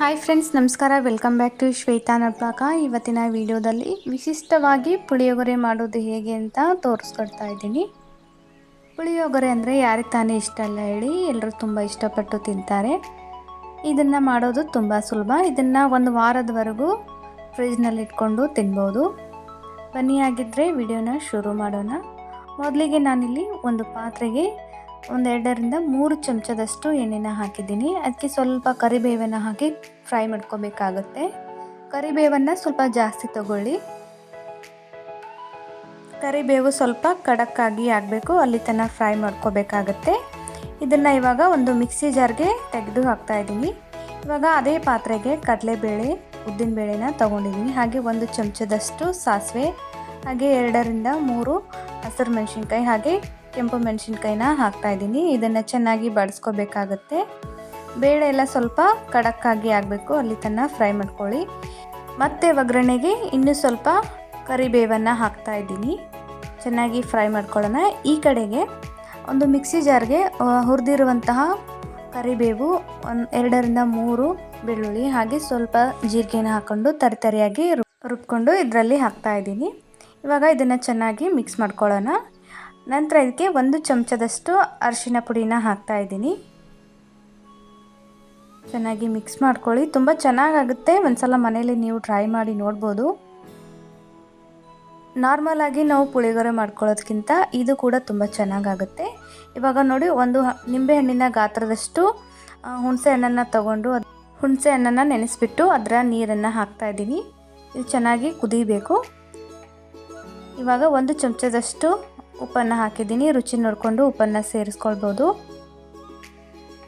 Hi friends ನಮಸ್ಕಾರ. Welcome back to Shweta ನಡ್ಪಾಕ ಇವತ್ತಿನ ವಿಡಿಯೋದಲ್ಲಿ ವಿಶಿಷ್ಟವಾಗಿ ಪುಳಿಯೋಗರೆ ಮಾಡೋದು ಹೇಗೆ ಅಂತ ತೋರಿಸ್ಕೊಡ್ತಾ ಇದ್ದೀನಿ. ಪುಳಿಯೋಗರೆ ಅಂದರೆ ಯಾರಿಗೆ ತಾನೇ ಇಷ್ಟ ಅಲ್ಲ ಹೇಳಿ ಎಲ್ಲರೂ ತುಂಬ ಇಷ್ಟಪಟ್ಟು ತಿಂತಾರೆ. ಇದನ್ನು ಮಾಡೋದು ತುಂಬ ಸುಲಭ. ಇದನ್ನು ಒಂದು ವಾರದವರೆಗೂ ಫ್ರಿಜ್ನಲ್ಲಿ ಇಟ್ಕೊಂಡು ತಿನ್ಬೋದು. ಬನ್ನಿ ಆಗಿದ್ದರೆ ವಿಡಿಯೋನ ಶುರು ಮಾಡೋಣ. ಮೊದಲಿಗೆ ನಾನಿಲ್ಲಿ ಒಂದು ಪಾತ್ರೆಗೆ ಒಂದೆರಡರಿಂದ ಮೂರು ಚಮಚದಷ್ಟು ಎಣ್ಣೆನ ಹಾಕಿದ್ದೀನಿ. ಅದಕ್ಕೆ ಸ್ವಲ್ಪ ಕರಿಬೇವನ್ನು ಹಾಕಿ ಫ್ರೈ ಮಾಡ್ಕೋಬೇಕಾಗುತ್ತೆ. ಕರಿಬೇವನ್ನು ಸ್ವಲ್ಪ ಜಾಸ್ತಿ ತಗೊಳ್ಳಿ. ಕರಿಬೇವು ಸ್ವಲ್ಪ ಕಡಕ್ಕಾಗಿ ಆಗಬೇಕು ಅಲ್ಲಿ ತನಕ ಫ್ರೈ ಮಾಡ್ಕೋಬೇಕಾಗತ್ತೆ. ಇದನ್ನು ಇವಾಗ ಒಂದು ಮಿಕ್ಸಿ ಜಾರ್ಗೆ ತೆಗೆದು ಹಾಕ್ತಾ ಇದ್ದೀನಿ. ಇವಾಗ ಅದೇ ಪಾತ್ರೆಗೆ ಕಡಲೆಬೇಳೆ, ಉದ್ದಿನಬೇಳೆನ ತೊಗೊಂಡಿದ್ದೀನಿ. ಹಾಗೆ ಒಂದು ಚಮಚದಷ್ಟು ಸಾಸಿವೆ, ಹಾಗೆ ಎರಡರಿಂದ ಮೂರು ಹಸಿರು ಮೆಣಸಿನ್ಕಾಯಿ, ಹಾಗೆ ಕೆಂಪು ಮೆಣಸಿನ್ಕಾಯಿನ ಹಾಕ್ತಾ ಇದ್ದೀನಿ. ಇದನ್ನು ಚೆನ್ನಾಗಿ ಬಡಿಸ್ಕೋಬೇಕಾಗತ್ತೆ. ಬೇಳೆ ಎಲ್ಲ ಸ್ವಲ್ಪ ಕಡಕ್ಕಾಗಿ ಆಗಬೇಕು. ಅಲ್ಲಿ ತನಕ ಫ್ರೈ ಮಾಡ್ಕೊಳ್ಳಿ. ಮತ್ತು ಒಗ್ಗರಣೆಗೆ ಇನ್ನೂ ಸ್ವಲ್ಪ ಕರಿಬೇವನ್ನು ಹಾಕ್ತಾ ಇದ್ದೀನಿ. ಚೆನ್ನಾಗಿ ಫ್ರೈ ಮಾಡ್ಕೊಳ್ಳೋಣ. ಈ ಕಡೆಗೆ ಒಂದು ಮಿಕ್ಸಿ ಜಾರ್ಗೆ ಹುರಿದಿರುವಂತಹ ಕರಿಬೇವು, ಒಂದು ಎರಡರಿಂದ ಮೂರು ಬೆಳ್ಳುಳ್ಳಿ, ಹಾಗೆ ಸ್ವಲ್ಪ ಜೀರಿಗೆನ ಹಾಕ್ಕೊಂಡು ತರಿತರಿಯಾಗಿ ರುಬ್ಕೊಂಡು ಇದರಲ್ಲಿ ಹಾಕ್ತಾ ಇದ್ದೀನಿ. ಇವಾಗ ಇದನ್ನು ಚೆನ್ನಾಗಿ ಮಿಕ್ಸ್ ಮಾಡ್ಕೊಳ್ಳೋಣ. ನಂತರ ಇದಕ್ಕೆ ಒಂದು ಚಮಚದಷ್ಟು ಅರಿಶಿನ ಪುಡಿನ ಹಾಕ್ತಾ ಇದ್ದೀನಿ. ಚೆನ್ನಾಗಿ ಮಿಕ್ಸ್ ಮಾಡ್ಕೊಳ್ಳಿ. ತುಂಬ ಚೆನ್ನಾಗಾಗುತ್ತೆ. ಒಂದ್ಸಲ ಮನೇಲಿ ನೀವು ಟ್ರೈ ಮಾಡಿ ನೋಡ್ಬೋದು. ನಾರ್ಮಲಾಗಿ ನಾವು ಪುಳಿಯೋಗರೆ ಮಾಡ್ಕೊಳ್ಳೋದಕ್ಕಿಂತ ಇದು ಕೂಡ ತುಂಬ ಚೆನ್ನಾಗಾಗುತ್ತೆ. ಇವಾಗ ನೋಡಿ, ಒಂದು ನಿಂಬೆಹಣ್ಣಿನ ಗಾತ್ರದಷ್ಟು ಹುಣಸೆ ಹಣ್ಣನ್ನು ತಗೊಂಡು ಹುಣಸೆ ಹಣ್ಣನ್ನು ನೆನೆಸಿಬಿಟ್ಟು ಅದರ ನೀರನ್ನು ಹಾಕ್ತಾ ಇದ್ದೀನಿ. ಇದು ಚೆನ್ನಾಗಿ ಕುದಿಬೇಕು. ಇವಾಗ ಒಂದು ಚಮಚದಷ್ಟು ಉಪ್ಪನ್ನು ಹಾಕಿದ್ದೀನಿ. ರುಚಿ ನೋಡಿಕೊಂಡು ಉಪ್ಪನ್ನು ಸೇರಿಸ್ಕೊಳ್ಬೋದು.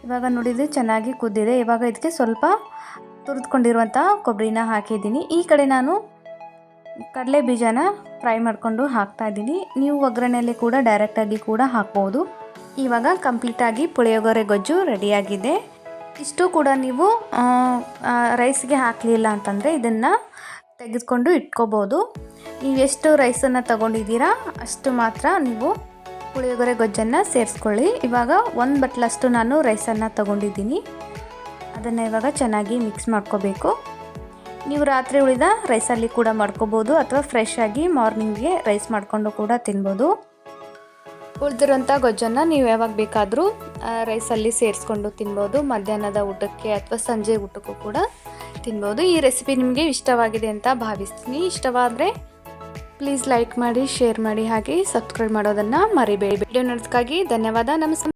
ಇವಾಗ ನೋಡಿದರೆ ಚೆನ್ನಾಗಿ ಕುದ್ದಿದೆ. ಇವಾಗ ಇದಕ್ಕೆ ಸ್ವಲ್ಪ ತುರಿದುಕೊಂಡಿರುವಂಥ ಕೊಬ್ಬರಿನ ಹಾಕಿದ್ದೀನಿ. ಈ ಕಡೆ ನಾನು ಕಡಲೆ ಬೀಜನ ಫ್ರೈ ಮಾಡಿಕೊಂಡು ಹಾಕ್ತಾ ಇದ್ದೀನಿ. ನೀವು ಒಗ್ಗರಣೆಯಲ್ಲಿ ಕೂಡ ಡೈರೆಕ್ಟಾಗಿ ಕೂಡ ಹಾಕ್ಬೋದು. ಇವಾಗ ಕಂಪ್ಲೀಟಾಗಿ ಪುಳಿಯೋಗರೆ ಗೊಜ್ಜು ರೆಡಿಯಾಗಿದೆ. ಇಷ್ಟು ಕೂಡ ನೀವು ರೈಸ್ಗೆ ಹಾಕಲಿಲ್ಲ ಅಂತಂದರೆ ಇದನ್ನು ತೆಗೆದುಕೊಂಡು ಇಟ್ಕೋಬೋದು. ನೀವು ಎಷ್ಟು ರೈಸನ್ನು ತಗೊಂಡಿದ್ದೀರಾ, ಅಷ್ಟು ಮಾತ್ರ ನೀವು ಪುಳಿಯೋಗರೆ ಗೊಜ್ಜನ್ನು ಸೇರಿಸ್ಕೊಳ್ಳಿ. ಇವಾಗ ಒಂದು ಬಟ್ಲಷ್ಟು ನಾನು ರೈಸನ್ನು ತಗೊಂಡಿದ್ದೀನಿ. ಅದನ್ನು ಇವಾಗ ಚೆನ್ನಾಗಿ ಮಿಕ್ಸ್ ಮಾಡ್ಕೋಬೇಕು. ನೀವು ರಾತ್ರಿ ಉಳಿದ ರೈಸಲ್ಲಿ ಕೂಡ ಮಾಡ್ಕೋಬೋದು, ಅಥವಾ ಫ್ರೆಶ್ ಆಗಿ ಮಾರ್ನಿಂಗ್ಗೆ ರೈಸ್ ಮಾಡಿಕೊಂಡು ಕೂಡ ತಿನ್ಬೋದು. ಉಳಿದಿರೋಂಥ ಗೊಜ್ಜನ್ನು ನೀವು ಯಾವಾಗ ಬೇಕಾದರೂ ರೈಸಲ್ಲಿ ಸೇರಿಸ್ಕೊಂಡು ತಿನ್ಬೋದು, ಮಧ್ಯಾಹ್ನದ ಊಟಕ್ಕೆ ಅಥವಾ ಸಂಜೆ ಊಟಕ್ಕೂ ಕೂಡ. ತಿನ್ಬೋದು. ಈ ರೆಸಿಪಿ ನಿಮಗೆ ಇಷ್ಟವಾಗಿದೆ ಅಂತ ಭಾವಿಸ್ತೀನಿ. ಇಷ್ಟವಾದರೆ ಪ್ಲೀಸ್ ಲೈಕ್ ಮಾಡಿ ಶೇರ್ ಮಾಡಿ ಹಾಗೆ ಸಬ್ಸ್ಕ್ರೈಬ್ ಮಾಡೋದನ್ನು ಮರಿಬೇಡಿ. ವಿಡಿಯೋ ನೋಡೋದಕ್ಕಾಗಿ ಧನ್ಯವಾದ. ನಮಸ್ಕಾರ.